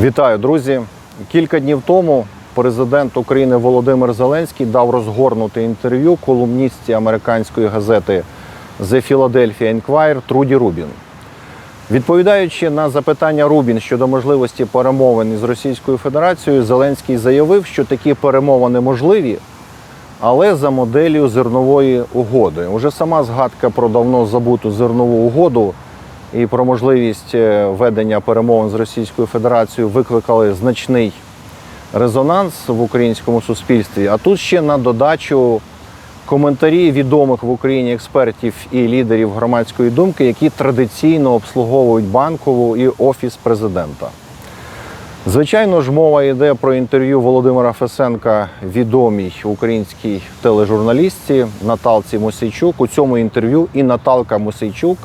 Вітаю, друзі! Кілька днів тому президент України Володимир Зеленський дав розгорнуте інтерв'ю колумністці американської газети The Philadelphia Inquirer Труді Рубін. Відповідаючи на запитання Рубін щодо можливості перемовин із Російською Федерацією, Зеленський заявив, що такі перемовини можливі, але за моделлю зернової угоди. Уже сама згадка про давно забуту зернову угоду і про можливість е, ведення перемовин з Російською Федерацією викликали значний резонанс в українському суспільстві. А тут ще на додачу коментарі відомих в Україні експертів і лідерів громадської думки, які традиційно обслуговують банкову і офіс президента. Звичайно ж, мова йде про інтерв'ю Володимира Фесенка відомій українській тележурналістці Наталці Мосійчук. У цьому інтерв'ю і Наталка Мосійчук,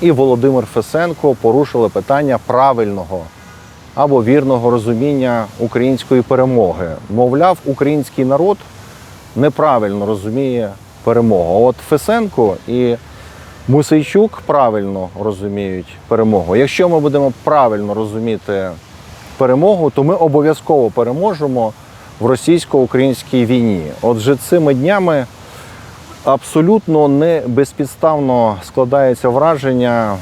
і Володимир Фесенко порушили питання правильного або вірного розуміння української перемоги. Мовляв, український народ неправильно розуміє перемогу. От Фесенко і Мусейчук правильно розуміють перемогу. Якщо ми будемо правильно розуміти перемогу, то ми обов'язково переможемо в російсько-українській війні. Отже, цими днями абсолютно не безпідставно складається враження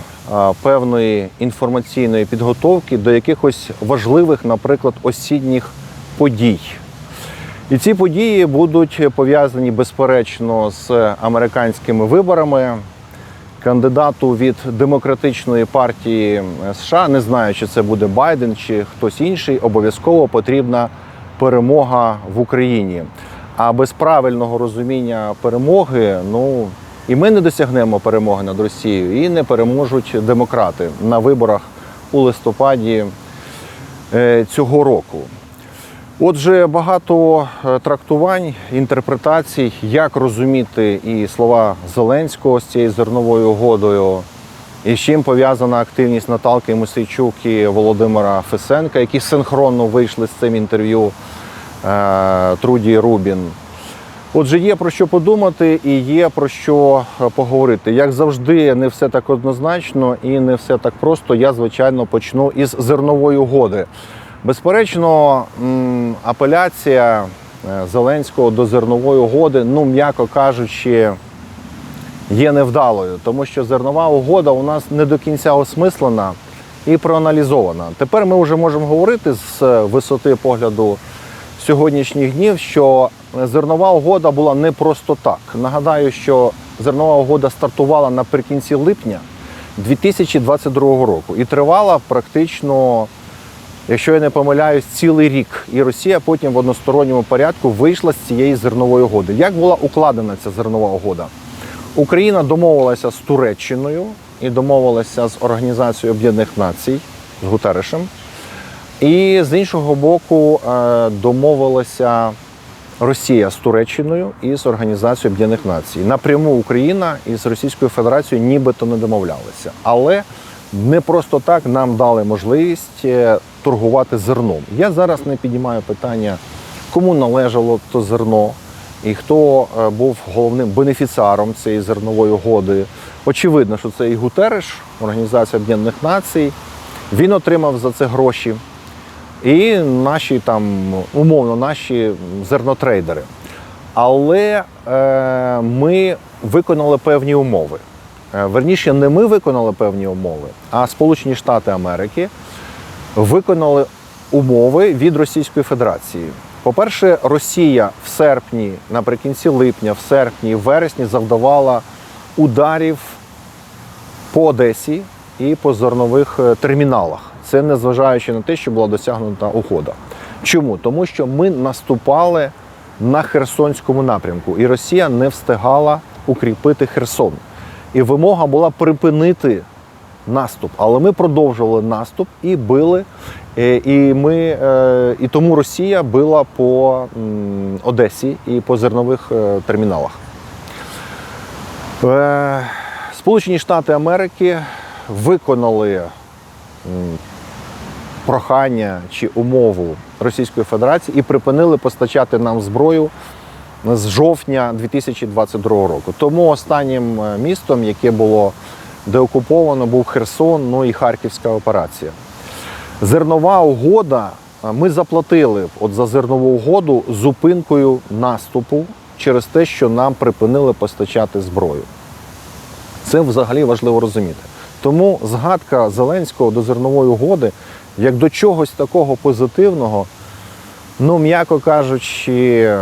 певної інформаційної підготовки до якихось важливих, наприклад, осінніх подій. І ці події будуть пов'язані безперечно з американськими виборами. Кандидату від демократичної партії США, не знаю, чи це буде Байден чи хтось інший, обов'язково потрібна перемога в Україні. А без правильного розуміння перемоги, ну і ми не досягнемо перемоги над Росією, і не переможуть демократи на виборах у листопаді е, цього року. Отже, багато е, трактувань, інтерпретацій, як розуміти і слова Зеленського з цією зерновою угодою, і з чим пов'язана активність Наталки Мосейчук і Володимира Фесенка, які синхронно вийшли з цим інтерв'ю Труді Рубін. Отже, є про що подумати і є про що е, поговорити. Як завжди, не все так однозначно і не все так просто. Я, звичайно, почну із зернової угоди. Безперечно, апеляція е, Зеленського до зернової угоди, ну м'яко кажучи, є невдалою, тому що зернова угода у нас не до кінця осмислена і проаналізована. Тепер ми вже можемо говорити з висоти погляду сьогоднішніх днів, що зернова угода була не просто так. Нагадаю, що зернова угода стартувала наприкінці липня 2022 року і тривала практично якщо я не помиляюсь, цілий рік. І Росія потім в односторонньому порядку вийшла з цієї зернової угоди. Як була укладена ця зернова угода? Україна домовилася з Туреччиною і домовилася з Організацією Об'єднаних Націй з Гутерешем. І з іншого боку, е, домовилася Росія з Туреччиною і з Організацією Об'єднаних Націй. Напряму Україна із Російською Федерацією нібито не домовлялися. Але не просто так нам дали можливість е, торгувати зерном. Я зараз не піднімаю питання, кому належало то зерно і хто е, був головним бенефіціаром цієї зернової угоди. Очевидно, що це і Гутереш, Організація Об'єднаних Націй. Він отримав за це гроші. І наші там, умовно, наші зернотрейдери. Але е, ми виконали певні умови. Е, Верніше, не ми виконали певні умови, а Сполучені Штати Америки виконали умови від Російської Федерації. По-перше, Росія в серпні, наприкінці липня, в серпні, в вересні завдавала ударів по Одесі і по зернових е, терміналах. Це незважаючи на те, що була досягнута угода. Чому? Тому що ми наступали на Херсонському напрямку, і Росія не встигала укріпити Херсон. І вимога була припинити наступ. Але ми продовжували наступ і били. Е, І, ми, е, і тому Росія била по Одесі і по зернових е, терміналах. Сполучені Штати Америки виконали прохання чи умову Російської Федерації і припинили постачати нам зброю з жовтня 2022 року. Тому останнім е, містом, яке було деокуповано, був Херсон, ну і Харківська операція. Зернова угода. Ми заплатили от за зернову угоду зупинкою наступу через те, що нам припинили постачати зброю. Це взагалі важливо розуміти. Тому згадка Зеленського до зернової угоди, як до чогось такого позитивного, ну, м'яко кажучи,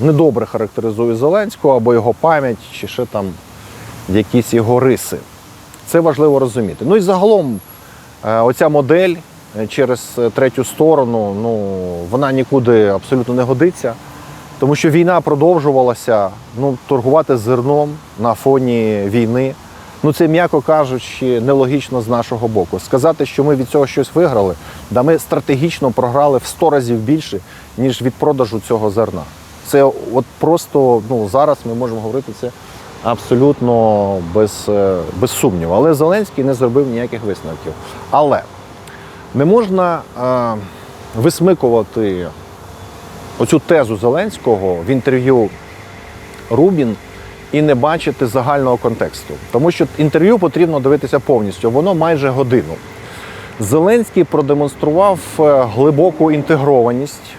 недобре характеризує Зеленського або його пам'ять, чи ще там якісь його риси. Це важливо розуміти. Ну і загалом, е, оця модель е, через е, третю сторону, ну, вона нікуди абсолютно не годиться. Тому що війна продовжувалася, ну, торгувати зерном на фоні війни. Ну, це, м'яко кажучи, нелогічно з нашого боку. Сказати, що ми від цього щось виграли, да ми стратегічно програли в 100 разів більше, ніж від продажу цього зерна. Це от просто ну, зараз ми можемо говорити це абсолютно без, е, без сумніву. Але Зеленський не зробив ніяких висновків. Але не можна е, висмикувати оцю тезу Зеленського в інтерв'ю Рубін і не бачити загального контексту. Тому що інтерв'ю потрібно дивитися повністю, воно майже годину. Зеленський продемонстрував е, глибоку інтегрованість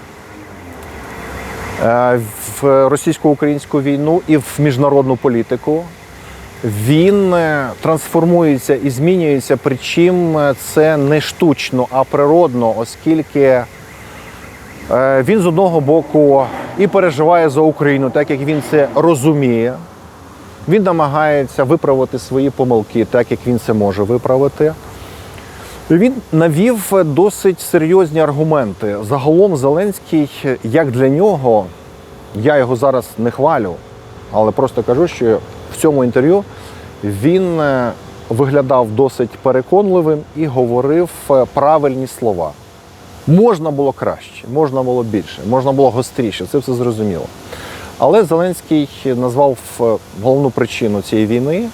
е, в російсько-українську війну і в міжнародну політику. Він е, трансформується і змінюється, причим е, це не штучно, а природно, оскільки він з одного боку і переживає за Україну, так як він це розуміє. Він намагається виправити свої помилки, так як він це може виправити. Він навів досить серйозні аргументи. Загалом Зеленський, як для нього, я його зараз не хвалю, але просто кажу, що в цьому інтерв'ю він е, виглядав досить переконливим і говорив е, правильні слова. Можна було краще, можна було більше, можна було гостріше, це все зрозуміло. Але Зеленський назвав е, головну причину цієї війни.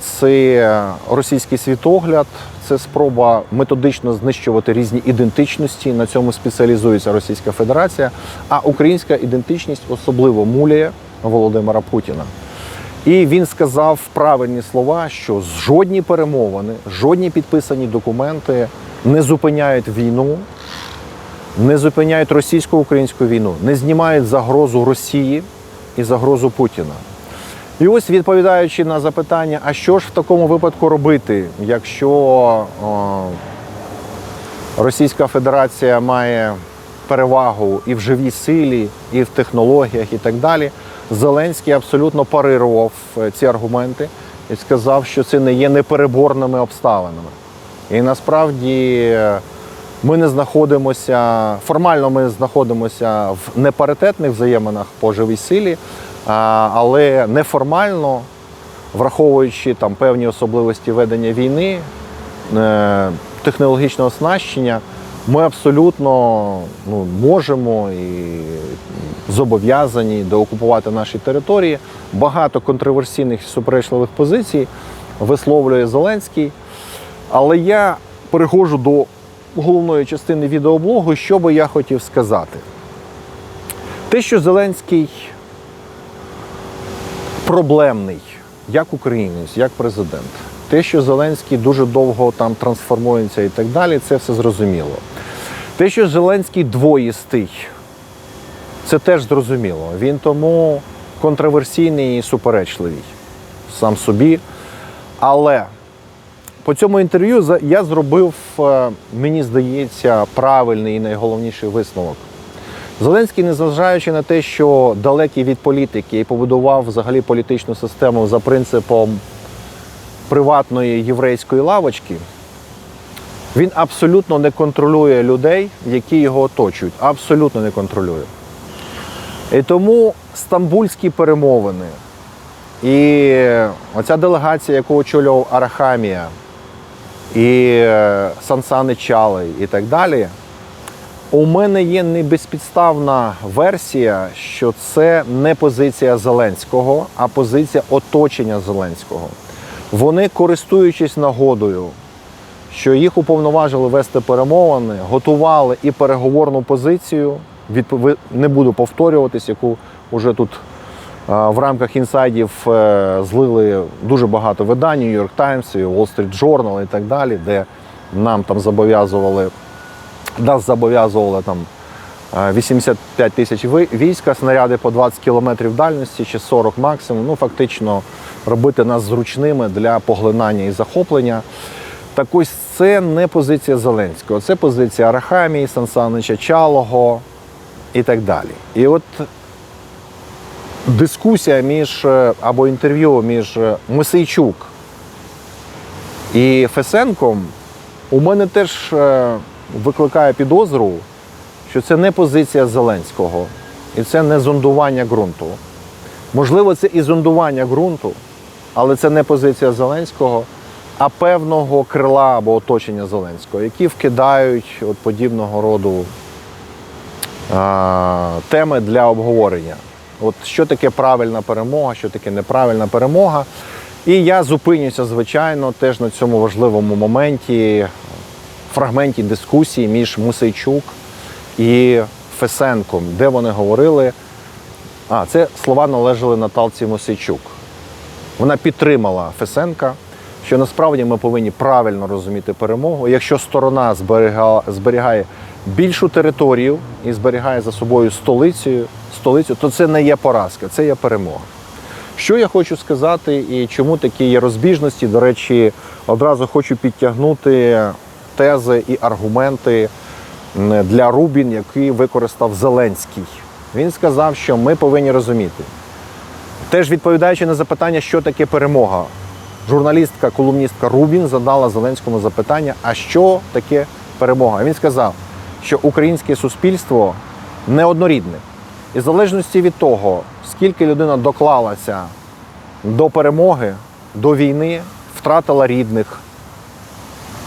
Це російський світогляд, це спроба методично знищувати різні ідентичності. На цьому спеціалізується Російська Федерація. А українська ідентичність особливо муляє Володимира Путіна. І він сказав правильні слова, що жодні перемовини, жодні підписані документи не зупиняють війну, не зупиняють російсько-українську війну, не знімають загрозу Росії і загрозу Путіна. І ось відповідаючи на запитання, а що ж в такому випадку робити, якщо о, Російська Федерація має перевагу і в живій силі, і в технологіях, і так далі, Зеленський абсолютно парирував е, ці аргументи і сказав, що це не є непереборними обставинами. І насправді е, ми не знаходимося, формально ми знаходимося в непаритетних взаєминах по живій силі, але неформально, враховуючи там певні особливості ведення війни, е, технологічне оснащення, ми абсолютно ну, можемо і зобов'язані деокупувати наші території. Багато контроверсійних і суперечливих позицій висловлює Зеленський. Але я переходжу до головної частини відеоблогу, що би я хотів сказати. Те, що Зеленський проблемний, як українець, як президент, те, що Зеленський дуже довго там трансформується і так далі, це все зрозуміло. Те, що Зеленський двоїстий, це теж зрозуміло. Він тому контроверсійний і суперечливий сам собі. Але по цьому інтерв'ю я зробив, е, мені здається, правильний і найголовніший висновок. Зеленський, незважаючи на те, що далекий від політики і побудував взагалі політичну систему за принципом приватної єврейської лавочки, він абсолютно не контролює людей, які його оточують. Абсолютно не контролює. І тому стамбульські перемовини і оця делегація, яку очолював Арахамія, і е, Сансани Чалий і так далі. У мене є не безпідставна версія, що це не позиція Зеленського, а позиція оточення Зеленського. Вони, користуючись нагодою, що їх уповноважили вести перемовини, готували і переговорну позицію. Не буду повторюватись, яку вже тут в рамках інсайдів е, злили дуже багато видань, New York Times, і Wall Street Journal і так далі, де нам там зобов'язували, нас зобов'язували там е, 85 тисяч війська, снаряди по 20 кілометрів дальності чи 40 максимум. Ну, фактично, робити нас зручними для поглинання і захоплення. Так ось це не позиція Зеленського, це позиція Арахамії, Сансанича Чалого і так далі. І от дискусія між е, або інтерв'ю між е, Мисейчук і Фесенком у мене теж е, викликає підозру, що це не позиція Зеленського і це не зондування ґрунту. Можливо, це і зондування ґрунту, але це не позиція Зеленського, а певного крила або оточення Зеленського, які вкидають от подібного роду а, теми для обговорення. От що таке правильна перемога, що таке неправильна перемога. І я зупинюся, звичайно, теж на цьому важливому моменті, фрагменті дискусії між Мусейчук і Фесенком, де вони говорили. А, це слова належали Наталці Мосейчук. Вона підтримала Фесенка, що насправді ми повинні правильно розуміти перемогу. Якщо сторона зберігає більшу територію і зберігає за собою столицю, столицю, то це не є поразка, це є перемога. Що я хочу сказати і чому такі є розбіжності? До речі, одразу хочу підтягнути тези і аргументи для Рубін, які використав Зеленський. Він сказав, що ми повинні розуміти. Теж відповідаючи на запитання, що таке перемога, журналістка, колумністка Рубін задала Зеленському запитання, а що таке перемога? Він сказав, що українське суспільство неоднорідне. І в залежності від того, скільки людина доклалася до перемоги, до війни, втратила рідних,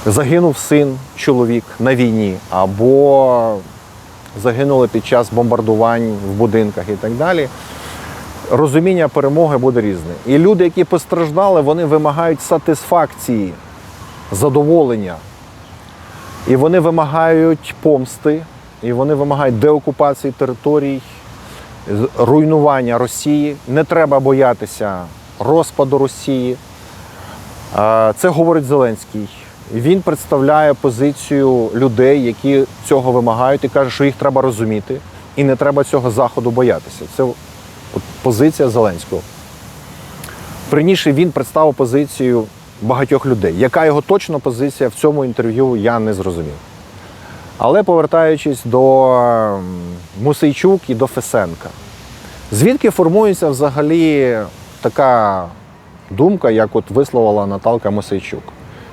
загинув син, чоловік на війні, або загинули під час бомбардувань в будинках і так далі. Розуміння перемоги буде різне. І люди, які постраждали, вони вимагають сатисфакції, задоволення. І вони вимагають помсти, і вони вимагають деокупації територій, руйнування Росії. Не треба боятися розпаду Росії. Це говорить Зеленський. Він представляє позицію людей, які цього вимагають, і каже, що їх треба розуміти, і не треба цього заходу боятися. Це позиція Зеленського. Приніше він представив позицію багатьох людей. Яка його точна позиція в цьому інтерв'ю, я не зрозумів. Але повертаючись до Мусейчук і до Фесенка, звідки формується взагалі така думка, як от висловила Наталка Мосейчук,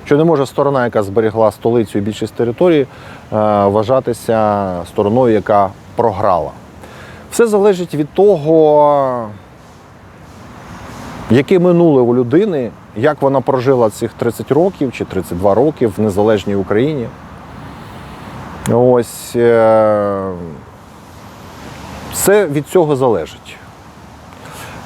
що не може сторона, яка зберегла столицю і більшість території, е, вважатися стороною, яка програла. Все залежить від того, яке минуле у людини, як вона прожила цих 30 років чи 32 роки в незалежній Україні. Ось е, все від цього залежить.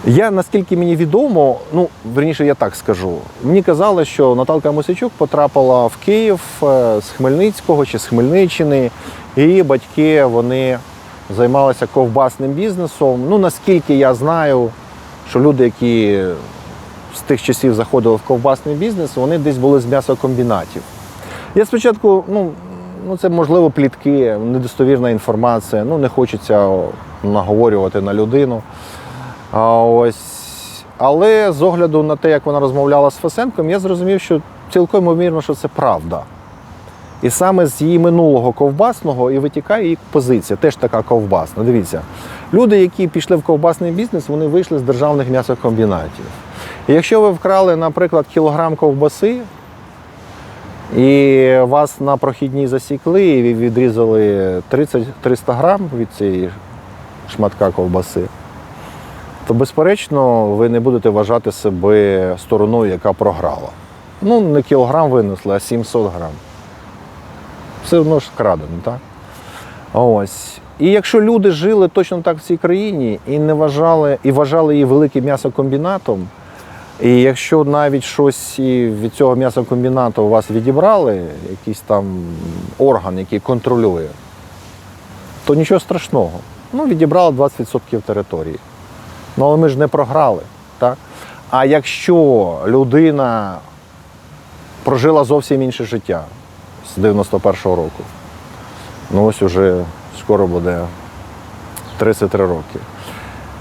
Я, наскільки мені відомо, ну, верніше, я так скажу. Мені казали, що Наталка Мосичук потрапила в Київ е, з Хмельницького чи з Хмельниччини. Її батьки вони займалися ковбасним бізнесом. Ну, наскільки я знаю, що люди, які з тих часів заходили в ковбасний бізнес, вони десь були з м'ясокомбінатів. Я спочатку, ну, ну це можливо плітки, недостовірна інформація. Ну, не хочеться наговорювати на людину. А ось, але з огляду на те, як вона розмовляла з Фесенком, я зрозумів, що цілком ймовірно, що це правда. І саме з її минулого ковбасного і витікає її позиція, теж така ковбасна. Дивіться, люди, які пішли в ковбасний бізнес, вони вийшли з державних м'ясокомбінатів. Якщо ви вкрали, наприклад, кілограм ковбаси, і вас на прохідній засікли, і відрізали 30-300 грам від цієї шматка ковбаси, то безперечно ви не будете вважати себе стороною, яка програла. Ну, не кілограм винесли, а 700 грам. Все одно ж крадено, так? Ось. І якщо люди жили точно так в цій країні і не вважали, і вважали її великим м'ясокомбінатом, і якщо навіть щось від цього м'ясокомбінату у вас відібрали, якийсь там орган, який контролює, то нічого страшного. Ну, відібрали 20% території. Ну, але ми ж не програли. Так? А якщо людина прожила зовсім інше життя, з 91-го року. Ну ось уже скоро буде 33 роки.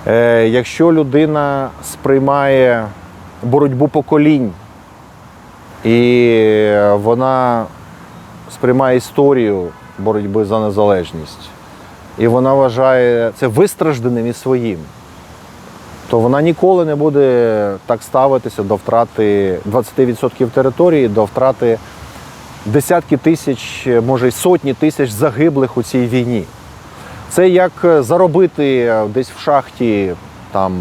Е, якщо людина сприймає боротьбу поколінь. І вона сприймає історію боротьби за незалежність, і вона вважає це вистражданим і своїм, то вона ніколи не буде так ставитися до втрати 20% території, до втрати десятки тисяч, може й сотні тисяч загиблих у цій війні. Це як заробити десь в шахті там,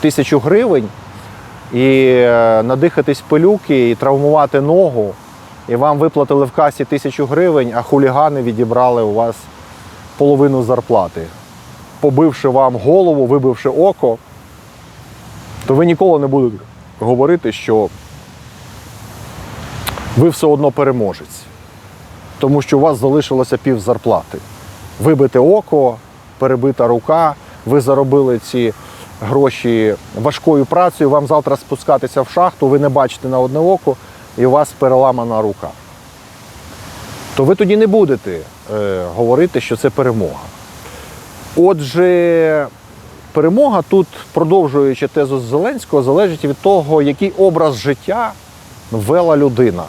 тисячу гривень і е, надихатись пилюки і травмувати ногу, і вам виплатили в касі тисячу гривень, а хулігани відібрали у вас половину зарплати, побивши вам голову, вибивши око, то ви ніколи не будете говорити, що ви все одно переможець, тому що у вас залишилося пів зарплати. Вибите око, перебита рука, ви заробили ці гроші важкою працею, вам завтра спускатися в шахту, ви не бачите на одне око, і у вас переламана рука. То ви тоді не будете е, говорити, що це перемога. Отже, перемога тут, продовжуючи тезу Зеленського, залежить від того, який образ життя вела людина.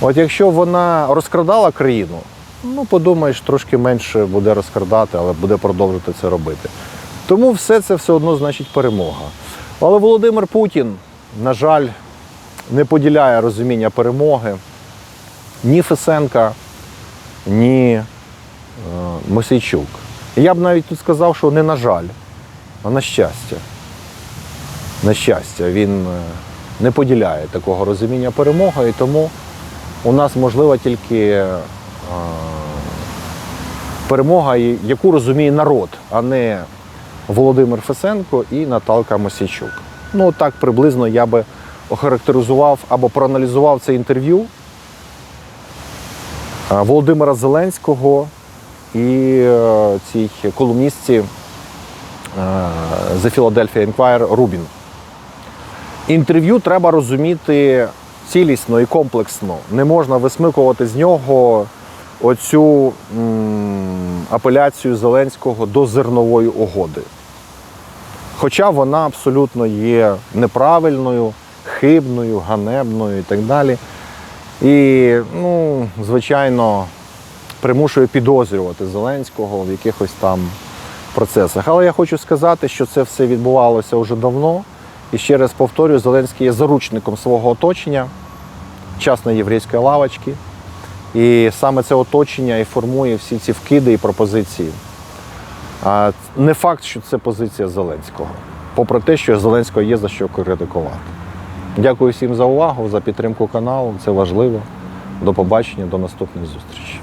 От якщо вона розкрадала країну, ну подумаєш, трошки менше буде розкрадати, але буде продовжувати це робити. Тому все це все одно значить перемога. Але Володимир Путін, на жаль, не поділяє розуміння перемоги ні Фесенка, ні е, Мосійчук. Я б навіть тут сказав, що не на жаль, а на щастя. На щастя, він е, не поділяє такого розуміння перемоги, і тому у нас можлива тільки е, перемога, яку розуміє народ, а не Володимир Фесенко і Наталка Мосійчук. Ну, так приблизно я би охарактеризував або проаналізував це інтерв'ю е, Володимира Зеленського і е, цій колумністці е, The Philadelphia Inquirer Рубін. Інтерв'ю треба розуміти цілісно і комплексно. Не можна висмикувати з нього оцю м, апеляцію Зеленського до зернової угоди. Хоча вона абсолютно є неправильною, хибною, ганебною і так далі. І, ну, звичайно, примушує підозрювати Зеленського в якихось там процесах. Але я хочу сказати, що це все відбувалося вже давно. І ще раз повторюю, Зеленський є заручником свого оточення, частної єврейської лавочки. І саме це оточення і формує всі ці вкиди і пропозиції. А не факт, що це позиція Зеленського, попри те, що Зеленського є за що критикувати. Дякую всім за увагу, за підтримку каналу. Це важливо. До побачення, до наступних зустрічей.